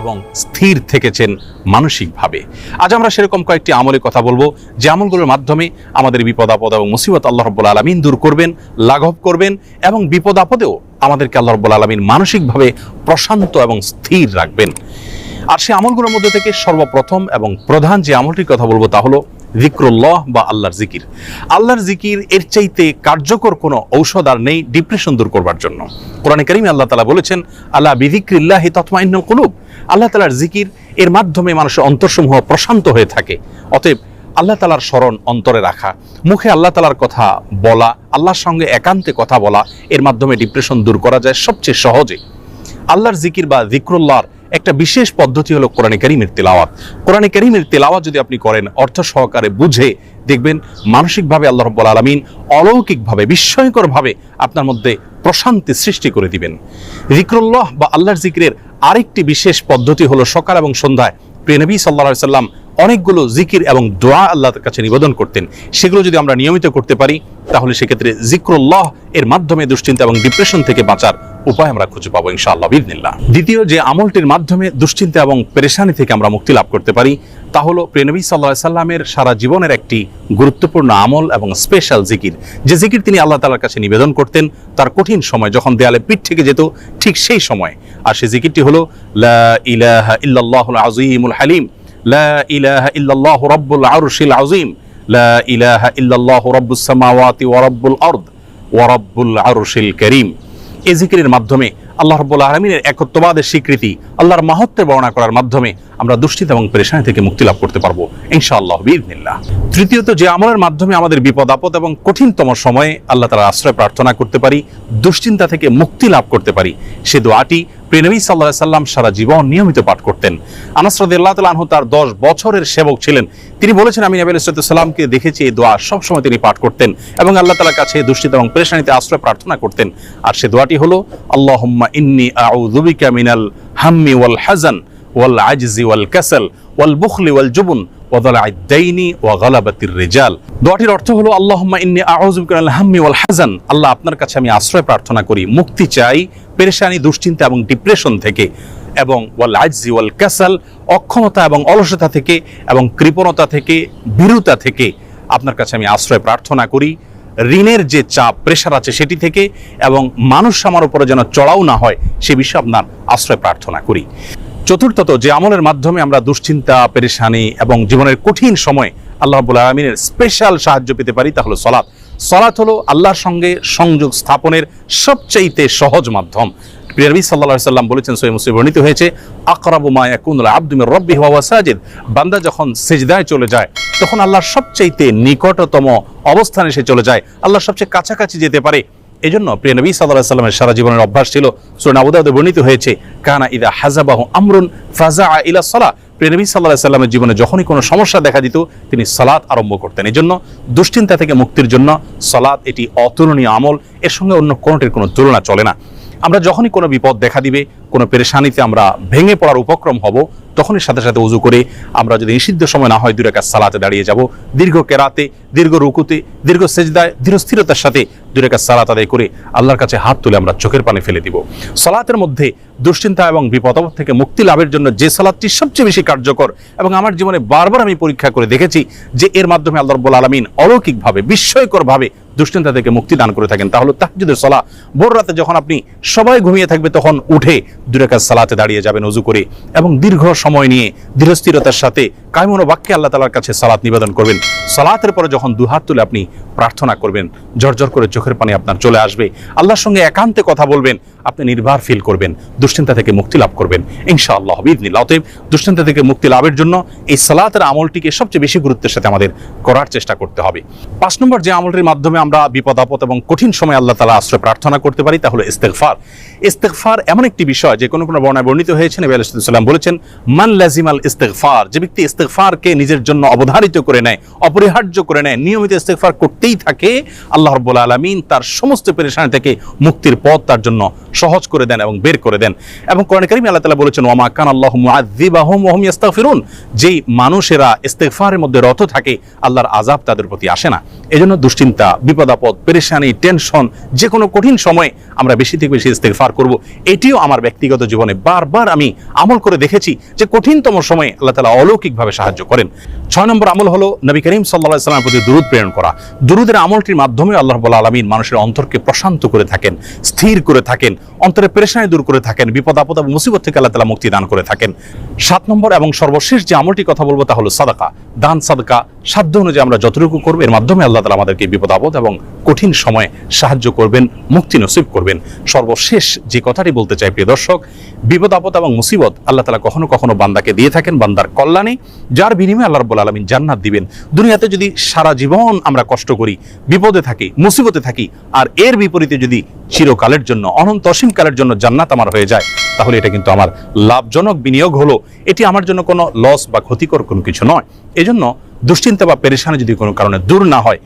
এবং স্থির থেকেছেন মানসিকভাবে। আজ আমরা সেরকম কয়েকটি আমলের কথা বলব যে আমলগুলোর মাধ্যমে আমাদের বিপদ, আপদ এবং মুসিবত আল্লাহ রব্বুল আলমিন দূর করবেন, লাঘব করবেন এবং বিপদ, আপদেও আমাদেরকে আল্লাহ রব্বুল আলমিন মানসিকভাবে প্রশান্ত এবং স্থির রাখবেন। আর সেই আমলগুলোর মধ্যে থেকে সর্বপ্রথম এবং প্রধান যে আমলটির কথা বলব তা হলো জিক্রুল্লাহ বা আল্লাহর জিকির। আল্লাহর জিকির এর চাইতে কার্যকর কোনো ঔষধ আর নেই ডিপ্রেশন দূর করবার জন্য। কোরআনে কারিমে আল্লাহ তালা বলেছেন আল্লাহ বিধিক্রিল্লাহি তৎমাইনুল কুলুব। আল্লাহ তালার জিকির এর মাধ্যমে মানুষের অন্তরসমূহ প্রশান্ত হয়ে থাকে। অতএব আল্লাহ তালার স্মরণ অন্তরে রাখা, মুখে আল্লাহ তালার কথা বলা, আল্লাহর সঙ্গে একান্তে কথা বলা, এর মাধ্যমে ডিপ্রেশন দূর করা যায় সবচেয়ে সহজে। আল্লাহর জিকির বা জিক্রুল্লাহর একটা বিশেষ পদ্ধতি হলো কোরআনে কারিমের তেলাওয়াত। কোরআনে কারিমের তেলাওয়াত যদি আপনি করেন, অর্থ সহকারে বুঝে দেখবেন মানসিকভাবে আল্লাহ রব্বুল আলমিন অলৌকিকভাবে, বিস্ময়করভাবে আপনার মধ্যে প্রশান্তি সৃষ্টি করে দিবেন। জিক্রুল্লাহ বা আল্লাহর জিক্রের আরেকটি বিশেষ পদ্ধতি হলো সকাল এবং সন্ধ্যায়। প্রিয়নবী সাল্লা সাল্লাম অনেকগুলো জিকির এবং দোয়া আল্লাহর কাছে নিবেদন করতেন। সেগুলো যদি আমরা নিয়মিত করতে পারি, তাহলে সেক্ষেত্রে জিক্রুল্লাহ এর মাধ্যমে দুশ্চিন্তা এবং ডিপ্রেশন থেকে বাঁচার উপায় আমরা খুঁজে পাবো ইনশাআল্লাহ বিদিনিল্লাহ দ্বিতীয় যে আমলটির মাধ্যমে দুশ্চিন্তা এবং পেরেশানি থেকে আমরা মুক্তি লাভ করতে পারি, তা হলো প্রেনবী সাল্লাহ সাল্লামের সারা জীবনের একটি গুরুত্বপূর্ণ আমল এবং স্পেশাল জিকির। যে জিকির তিনি আল্লাহ তালার কাছে নিবেদন করতেন, তার কঠিন সময় যখন দেয়ালে পিঠ থেকে যেত, ঠিক সেই সময়। আর সেই জিকিরটি হলো, লা ইলাহা আজিমুল হালিম। এই জিকিরের মাধ্যমে আল্লাহ রব্বুল আলমিনের একত্ববাদের স্বীকৃতি, আল্লাহর মাহত্বের বর্ণনা করার মাধ্যমে আমরা দুশ্চিন্তা এবং পেরেশানি থেকে মুক্তি লাভ করতে পারব, ইনশাআল্লাহ তৃতীয়ত, যে আমলের মাধ্যমে আমাদের বিপদ, আপদ এবং কঠিনতম সময়ে আল্লাহ তালা আশ্রয় প্রার্থনা করতে পারি, দুশ্চিন্তা থেকে মুক্তি লাভ করতে পারি, সে দোয়াটি প্রেনবী সাল্লাহ সাল্লাম সারা জীবন নিয়মিত পাঠ করতেন। আনাস রাদিয়াল্লাহু তাআলা তার দশ বছরের সেবক ছিলেন। তিনি বলেছেন, আমি নবী সাল্লামকে দেখেছি এই দোয়া সবসময় তিনি পাঠ করতেন এবং আল্লাহ তালার কাছে দুশ্চিন্তা এবং পেরেশানিতে আশ্রয় প্রার্থনা করতেন। আর সে দোয়াটি হলো, আল্লাহুম্মা ইন্নি আউযু বিকা মিনাল হাম্মি ওয়াল হাজান ওয়াল আজজি ওয়াল কাসাল, ওয়াল বুখলি ওয়াল জুবুন রিজাল। দোয়াটির অর্থ হলো, আল্লাহুম্মা ইন্নি আউযু বিকা মিনাল হাম্মি আল্লাহ আপনার কাছে আমি আশ্রয় প্রার্থনা করি, মুক্তি চাই, পেরেশানি, দুশ্চিন্তা এবং ডিপ্রেশন থেকে। এবং ওয়াল আজজি ওয়াল কাসাল, অক্ষমতা এবং অলসতা থেকে এবং কৃপণতা থেকে ভীরুতা থেকে আপনার কাছে আমি আশ্রয় প্রার্থনা করি। ঋণের যে চাপ, প্রেশার আছে সেটি থেকে এবং মানুষ আমার উপরে যেন চড়াও না হয়, সে বিষয়ে আপনার আশ্রয় প্রার্থনা করি। চতুর্থত যে আমলের মাধ্যমে আমরা দুশ্চিন্তা, পেরেশানি এবং জীবনের কঠিন সময় আল্লাহ রাব্বুল আলমিনের স্পেশাল সাহায্য পেতে পারি, তা হলো সলাৎ। সলাৎ হলো আল্লাহর সঙ্গে সংযোগ স্থাপনের সবচাইতে সহজ মাধ্যম। প্রিয়নবী সাল্লাল্লাহু সাল্লাম বলেছেন সৈয় মুসলিম বর্ণিত হয়েছে, আকরাবু মা ইয়াকুনুল আবদু মির রাব্বিহি ওয়া সাজিদ। বান্দা যখন সেজদায় চলে যায়, তখন আল্লাহর সবচাইতে নিকটতম অবস্থানে সে চলে যায়। আল্লাহর সবচেয়ে কাছাকাছি যেতে পারে এজন্য প্রিয় নবী সাল্লাল্লাহু সাল্লামের সারা জীবনের অভ্যাস ছিল সূরা আবুদাউদে বর্ণিত হয়েছে, কানা ইদা হাজাবাহু আমরুন ফাজা ইলা সালাহ। প্রিয় নবী সাল্লাল্লাহু সাল্লামের জীবনে যখনই কোনো সমস্যা দেখা দিত, তিনি সালাত আরম্ভ করতেন। এই জন্য দুশ্চিন্তা থেকে মুক্তির জন্য সালাত এটি অতুলনীয় আমল, এর সঙ্গে অন্য কোনোটির কোনো তুলনা চলে না। আমরা যখনই কোনো বিপদ দেখা দিবে, কোনো পেরেশানিতে আমরা ভেঙে পড়ার উপক্রম হব তখনই সাথে সাথে উজু করে আমরা যদি নিষিদ্ধ সময় না হয় দুই রেখা সালাতে দাঁড়িয়ে যাব। দীর্ঘ কেরাতে, দীর্ঘ রুকুতে, দীর্ঘ সেজদায় দৃঢ় স্থিরতার সাথে দুই রেখা সালাত আদায় করে আল্লাহর কাছে হাত তুলে আমরা চোখের পানি ফেলে দিব। সালাতের মধ্যে দুশ্চিন্তা এবং বিপদ থেকে মুক্তি লাভের জন্য যে সালাদটি সবচেয়ে বেশি কার্যকর এবং আমার জীবনে বারবার আমি পরীক্ষা করে দেখেছি যে এর মাধ্যমে আল্লাহ রব্বুল আলমিন অলৌকিকভাবে, বিস্ময়করভাবে দুশ্চিন্তা থেকে মুক্তি দান করে থাকেন। তাহলে তাহজুদের সলা ভোর রাতে যখন আপনি সবাই ঘুমিয়ে থাকবে, তখন উঠে দুরেকাজ সালাতে দাঁড়িয়ে যাবেন উজু করে এবং দীর্ঘ সময় নিয়ে ধীরস্থিরতার সাথে কায়মন বাক্যে আল্লাহ তালার কাছে সালাত নিবেদন করবেন। সালাতের পরে যখন দুহাত তুলে আপনি প্রার্থনা করবেন জর্জর করে চোখের পানি আপনার চলে আসবে। আল্লাহর সঙ্গে একান্তে কথা বলবেন, আপনি নির্ভর ফিল করবেন, দুশ্চিন্তা থেকে মুক্তি লাভ করবেন। ইনশা আল্লাহ বিদিনিল্লা অতএব দুশ্চিন্তা থেকে মুক্তি লাভের জন্য এই সালাতের আমলটিকে সবচেয়ে বেশি গুরুত্বের সাথে আমাদের করার চেষ্টা করতে হবে। পাঁচ নম্বর যে আমলটির মাধ্যমে আমরা বিপদ, আপদ এবং কঠিন সময় আল্লাহ তালা আশ্রয় প্রার্থনা করতে পারি, তা হলো ইস্তেকফার ইস্তেকফার এমন একটি বিষয়, যে কোনো কোনো বর্ণায় বর্ণিত হয়েছে নবী আলাইসাল্লাম বলেছেন, মান লাজিমাল ইস্তেকফার যে ব্যক্তি ইস্তেকফারকে নিজের জন্য অবধারিত করে নেয়, অপরিহার্য করে নেয়, নিয়মিত ইস্তেকফার করতেই থাকে আল্লাহ রব্বুল আলমিন তার সমস্ত পেরেশানি থেকে মুক্তির পথ তার জন্য সহজ করে দেন এবং বের করে দেন। এবং কোরআন করিম আল্লাহ তালা বলেছেন ওমা কান আল্লাহ মুআযিবাহুম ওয়া হুম ইস্তাগফিরুন যেই মানুষেরা ইস্তেগফারের মধ্যে রত থাকে, আল্লাহর আযাব তাদের প্রতি আসে না। এজন্য দুশ্চিন্তা, বিপদাপদ, পেরেশানি, টেনশন যে কোনো কঠিন সময়ে আমরা বেশি থেকে বেশি ইস্তেগফার করব। এটিও আমার ব্যক্তিগত জীবনে বারবার আমি আমল করে দেখেছি যে কঠিনতম সময়ে আল্লাহ তালা অলৌকিকভাবে সাহায্য করেন। ছয় নম্বর আমল হলো নবী করিম সাল্লাহ সাল্লামের প্রতি দুরুদ প্রেরণ করা। দুরুদের আমলটির মাধ্যমে আল্লাহ রব্বুল আলমিন মানুষের অন্তরকে প্রশান্ত করে থাকেন, স্থির করে থাকেন, অন্তরে পেরেশানি দূর করে থাকেন, বিপদ আপদ এবং মুসিবত থেকে আল্লাহ তালা মুক্তি দান করে থাকেন। সাত নম্বর এবং সর্বশেষ যে আমলটি কথা বলব তা হলো সাদাকা, দান সাদকা সাধ্য অনুযায়ী আমরা যতটুকু করব, এর মাধ্যমে আল্লাহ তালা আমাদেরকে বিপদ, আপদ এবং কঠিন সময়ে সাহায্য করবেন, মুক্তি নসিব করবেন। সর্বশেষ যে কথাটি বলতে চাই, প্রিয় দর্শক, বিপদ, আপদ এবং মুসিবত আল্লাহ তালা কখনো কখনো বান্দাকে দিয়ে থাকেন, বান্দার কল্যাণে, যার বিনিময়ে আল্লাহ রব্বুল আলমিন জান্নাত দিবেন। দুনিয়াতে যদি সারা জীবন আমরা কষ্ট করি, বিপদে থাকি, মুসিবতে থাকি, আর এর বিপরীতে যদি চিরকালের জন্য, অনন্ত অসীমকালের জন্য জান্নাত আমার হয়ে যায়, তাহলে এটা কিন্তু আমার লাভজনক বিনিয়োগ হলো। এটি আমার জন্য কোনো লস বা ক্ষতিকর কোনো কিছু নয়। এজন্য দুশ্চিন্তা বা পেরেশানি যদি কোনো কারণে দূর না হয়